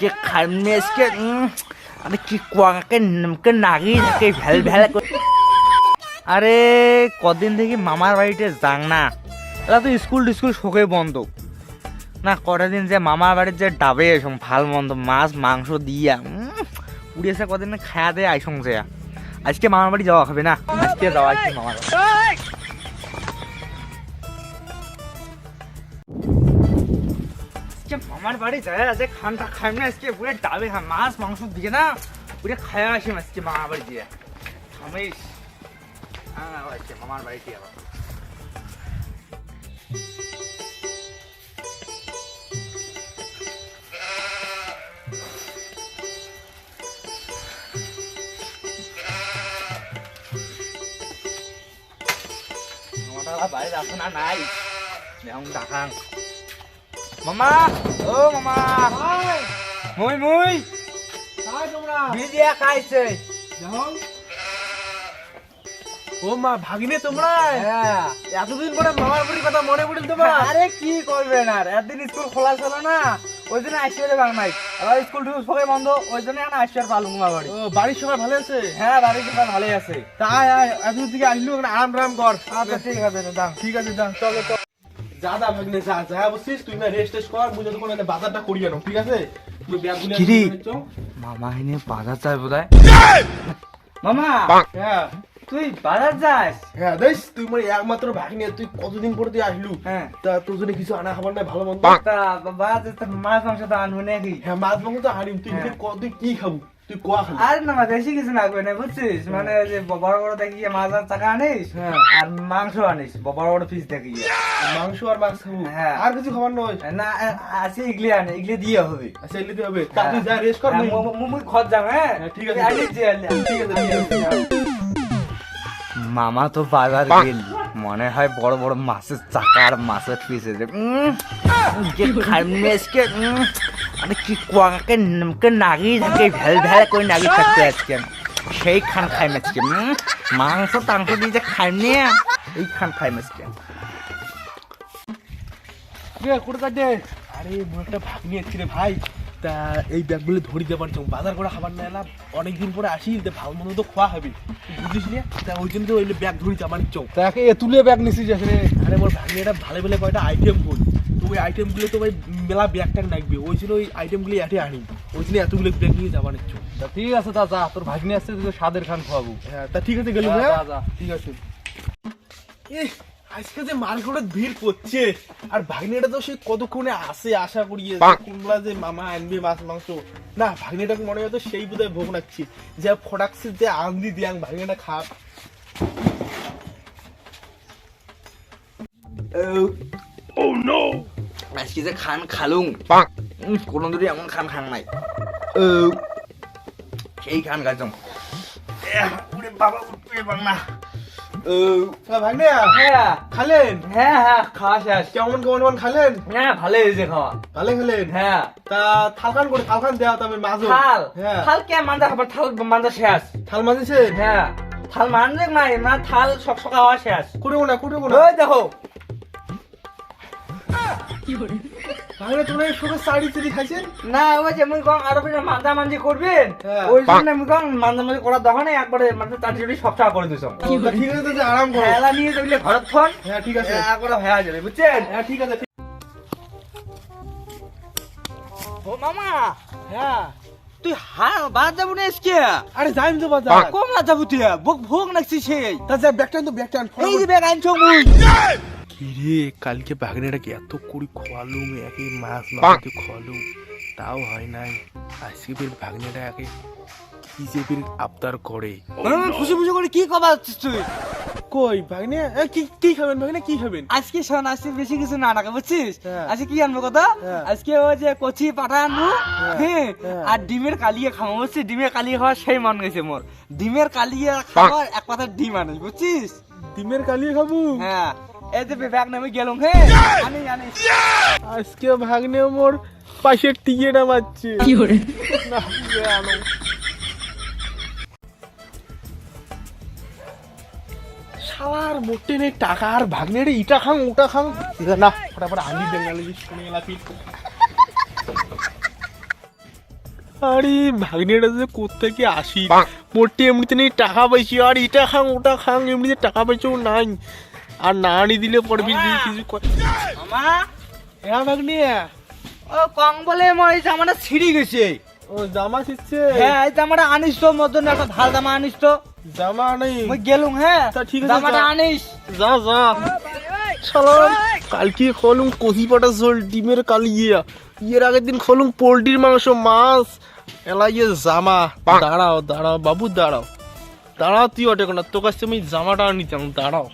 যে খাইমনে আজকে আরে কি কোয়াকে নমকে নাগি থাকে ভ্যাল ভ্যাল করে আরে কদিন থেকে মামার বাড়িতে যাং না। এলা তো স্কুল টিস্কুল শোকে বন্ধ। না কটা দিন যে মামার বাড়ির যে ডাবে এসম ভালো মন্দ মাছ মাংস দিয়া উম, উড়িয়েছে কদিন খায়া দেয় আইসং যে। আজকে মামার বাড়ি যাওয়া হবে না। আজকে যাওয়া আজকে মামার বাড়ি আজকে মামার বাড়ি যায় আজকে খানটা খাই না, আজকে পুরো ডাবে খা মাছ, মাংস দিয়ে না, পুরো খায়া আসি আজকে মামার বাড়ি দিয়ে। থামিস। হ্যাঁ আজকে মামার বাড়ি দিয়ে আবার। মামাটা বাইরে আছে না, নাই। এখন ডাকাং মামা ও মামা। মুই মুই। খাইছে। যাও ও মা ভাগিনে তোমরা? হ্যাঁ। এতদিন পরে মামার বাড়ির কথা মনে পড়িল তোমার? আরে কি করবেন আর একদিন স্কুল খোলা ছিল না ওই জন্য আসতে বাং নাই আবার স্কুল টুকুল সবাই বন্ধ ওই জন্য এখন আসতে পারলুম না বাড়ি। ও বাড়ির সবাই ভালো আছে? হ্যাঁ বাড়ি সবাই ভালোই আছে। তাই এতদিন থেকে আসলু আরাম রাম কর। আচ্ছা ঠিক আছে দাম। ঠিক আছে যা চলো। চল যা দা যা যা বসছিস তুই না রেস্ট টেস্ট কর বুঝে তখন এনে বাজারটা করি আনো ঠিক আছে? তুই ব্যাগগুলো কিরে? মামা এনে বাজার যায় বোধ মামা! হ্যাঁ। তুই বাজার যাস? হ্যাঁ দেখ তুই মানে একমাত্র ভাগনে তুই কতদিন পরে তুই আসলু? হ্যাঁ। তা তোর জন্য কিছু আনা খাবার নাই ভালো মন্দ? তা মাছ মাংস তো আনব নাকি? হ্যাঁ মাছ মাংস তো হারিম তুই হ্যাঁ। ক- তুই কি খাব? তুই কোয়া আর না বেশি কিছু না বুঝছিস? মানে যে বড় বড় দেখি মাছ আর চাকা আনিস হ্যাঁ। আর মাংস আনিস বড় বড় পিস দেখি মাংস আর খাব হ্যাঁ। আর কিছু খাবার নয়? না আছে ইগলি আনে ইগলি দিয়ে হবে। আচ্ছা এলিতে হবে। তা তুই যা রেস্ট কর হ্যাঁ, মুই- মু- যাম হ্যাঁ? হ্যাঁ, ঠিক আছে। তুই আনিস যে আনলি। ঠিক আছে মামা তো বাজার গেল। মনে হয় বড় বড় মাছের চাকার মাছের পিস যে আরে কি কোয়াকে নমকে নাগি থাকে ভ্যাল ভ্যাল করে নাগি থাকতে আজকে। সেই খান খাইম আজকে মাংস টাংস দিয়ে যে খাইমনে এই খান খাইম আজকে। রে কোটা কাটে আরে মোর একটা ভাগ নিয়ে এসছি রে ভাই। তা এই ব্যাগগুলো ধরি দেবার চং বাজার করে খাবার না এলাম। অনেকদিন পরে আসি তা ভালো মন্দ তো খাওয়া হবে। বুঝিস নি? তা ওই জন্য তো ওই ব্যাগ ধরি আমার চং তাকে তুলে ব্যাগ নিছিস রে আরে মোর ভাগ্নে এটা ভালো ভালো কয়টা আইটেম বল তো ওই আইটেমগুলো তো ভাই মেলা ব্যাগ ট্যাগ লাগবে ওই জন্য ওই আইটেমগুলো এটে আনি। ওই জন্য এতগুলো ব্যাগ নিয়ে যাবার চং তা ঠিক আছে তা যা তোর ভাগ্নি আসছে তুই সাদের খান খাওয়াবো। হ্যাঁ তা ঠিক আছে গেলি যা, যা, যা। ঠিক আছে। এহ, আজকে যে মার্কেটে ভিড় করছে আর ভাগ্নেটা তো সে কতক্ষণে আসে আশা করিয়ে কোনগুলা যে মামা আনবে মাছ মাংস। না ভাগ্নেটাকে মনে হয় তো সেই বোধহয় ভোগ রাখছি। যে ফটাকসে যে আন্দি দিয়াং ভাগ্নেটা খা। আজকে যে খান খালুং। কোনো দিনই এমন খান খান নাই। সেই খান খাইছম। বাবা উঠবে বাংলা হ্যাঁ খালেন? হ্যাঁ হ্যাঁ খাওয়া শেষ। কেমন কেমন কেমন খালেন? হ্যাঁ ভালোই হয়েছে খাওয়া। ভালো খেলেন? হ্যাঁ। তা থালখান করে থালখান দেওয়া তবে মাছ থাল? হ্যাঁ। থাল কে মান্দা খাবার থাল মান্দা শেষ। থাল মাঝেছেন হ্যাঁ। থাল নাই না থাল সক সক খাওয়া শেষ। কুটে না কুটে না। ওই দেখো ভাগ্নে তোমরা সবাই শাড়ি চুরি খাইছেন না ওই যে মুই কম আরও বেশি মান্দা মানজি করবেন হ্যাঁ। ওই জন্য মুই কম মান্দা মানজি করার দোকানে একবারে মানে তার জন্য সব করে দিছ। ঠিক আছে তো আরাম করো। খেলা নিয়ে যাবলে ঘরত থন। হ্যাঁ ঠিক আছে। একবারে হয়ে যাবে বুঝছেন? হ্যাঁ ঠিক আছে ও মামা হ্যাঁ। তুই হ্যাঁ বাদ যাব না আজকে? আরে যাইম তো বাজার কম না যাব তুই? ভোগ সেই। তা যা ব্যাগটা তো ব্যাগটা এই যে ব্যাগ আনছো মুই। কিরে কালকে বাগনেটাকে এত করে খোয়ালুম একই মাছ মাছ খোয়ালুম। তাও হয় নাই। আজকে ফের ভাগ্নেটা একে কি যে ফের আবদার করে। খুশি খুশি করে কি কবা তুই? কই ভাগ্নে কি কি খাবেন ভাগ্নে কি খাবেন? আজকে শোন আজকে বেশি কিছু না বুঝছিস? হ্যাঁ। আজকে কি আনব কথা? হ্যাঁ। আজকে ওই যে কচি পাঠা আনব হ্যাঁ। হ্যাঁ। আর ডিমের কালিয়ে খাব বুঝছিস? ডিমের কালিয়ে খাওয়ার সেই মন গেছে মোর। ডিমের কালিয়ে খাওয়ার এক কথা ডিম আনিস বুঝছিস? ডিমের কালিয়ে খাব? হ্যাঁ। নামে গেলাম হ্যাঁ? আজকে ভাগ্নে মোর পাশের টিকে নামাচ্ছে। না। শালার মোটে নেই টাকা আর ভাগ্নে রে ইটা খাং ওটা খাং। না ফটাফট আনি বেঙ্গালি শুনে গেলা আরে ভাগ্নেটা যে কোথেকে আসি? মোটে এমনিতে নেই টাকা পাইছি আর ইটা খাং ওটা খাং এমনিতে টাকা পাইছেও নাই। আর না আনি দিলে পরে বেশি কিছু মামা! হ্যাঁ ভাগ্নে? ও কং বলে আমার এই জামাটা ছিঁড়ি গেছে। ও জামা শিখছে হ্যাঁ এই জামাটা আনিস তো মতন একটা ভালো জামা আনিস তো। জামা নেই মই গেলুম হ্যাঁ? তা ঠিক আছে, জামাটা আনিস। যা যা। সালাম কালকে খলুম কচি পাটা ঝোল ডিমের কালিয়া ইয়ের আগের দিন খলুম পোলট্রির মাংস মাছ এলা ইয়ে জামা দাঁড়াও দাঁড়াও বাবু দাঁড়াও। দাঁড়াও তুই অটে না তোর কাছে আমি জামাটা নিতাম দাঁড়াও।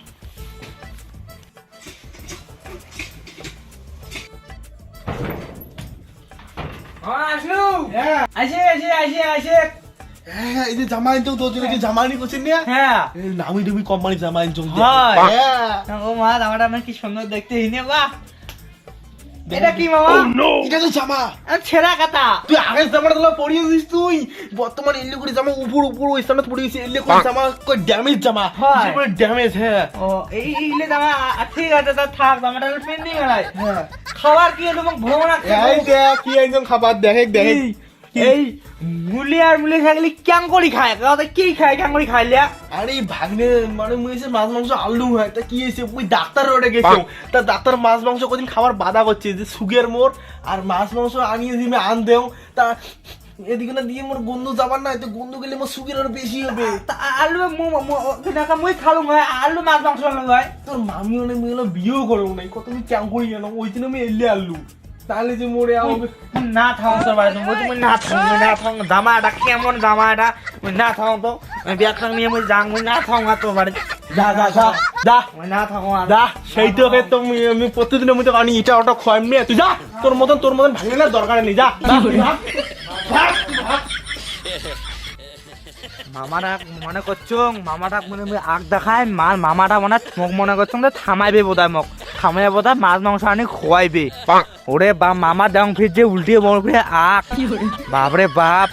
এই যে জামা আনতাম তোর জন্য কি জামা আনি করছেন না হ্যাঁ। নামি কোম্পানি জামা হ্যাঁ। ও মা জামাটা আমার কি সুন্দর দেখতে হিনে বাহ এটা কি মামা? এটা তো জামা। ছেঁড়া কাটা তুই আগের জামাটা তোলা পরিয়েছিস তুই। বর্তমানে এলে করে জামা উপর উপর ওই স্থানে পরিয়েছিস এলে করে জামা কই ড্যামেজ জামা। হয়। ড্যামেজ হ্যাঁ। ও এই এইলে জামা আ- আ, ঠিক আছে তা থাক জামাটা পেন্ডিং এলাই হ্যাঁ। খাবার কি তোমাক ভ্রমণ এই দেখ কি একজন খাবার। দেখে দেখে। এই মুলি আর মুলি খাইলে ক্যাং করি খায়। কি খায় ক্যাং করি খাইলে? আরে ভাগ্নে মানে মুই এসে মাছ মাংস আলু হয় তা কি হয়েছে? ওই ডাক্তার গেছে তা ডাক্তার মাছ মাংস কদিন খাবার বাধা করছে যে সুগের মোর আর মাছ মাংস আনিয়ে দিবে আন দেও তা এদিকে না দিয়ে মোর গন্ধ যাবার না তো গন্ধ গেলে মোর সুগের আরও বেশি হবে। তা আলু মু কিনাকা মুই খালু হয় আলু মাছ মাংস আলু হয়। তোর মামি অনেক হলো বিয়েও করো নাই কত আমি ক্যাং করি জানো ওই দিন আমি এলে আলু। তাহলে যে মরে না থাও তোর বাড়ি তুমি তুমি না থাও না থাও জামাটা কেমন জামাটা? না থাও তো। ব্যাগ নিয়ে আমি যাং না থাও না তোর বাড়ি যা যা যা যা। না থাও যা সেই তো ওকে তো আমি আমি প্রতিদিনের মধ্যে এটা ওটা খোয়াই নিয়ে তুই যা তোর মতন তোর মতন ভাঙে না দরকার নেই যা। যা, যা। মামাটা মনে করছ? মামাটা মনে আগ দেখায় মার মামাটা মনে মোক মনে করছ যে থামাইবে বোধহয় মোক। থামাইবে বোধহয় মাছ মাংস আনি খোয়াইবে ওরে বা মামা ডাং ফিরছে উল্টে বড় ফিরে আক। বাপরে বাপ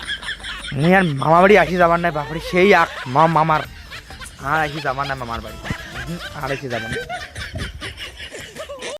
মুই আর মামা বাড়ি আসি যাবার নাই বাপরে সেই আক মা মামার। আর আসি যাবার নাই মামার বাড়ি। আর আসি যাবার নাই।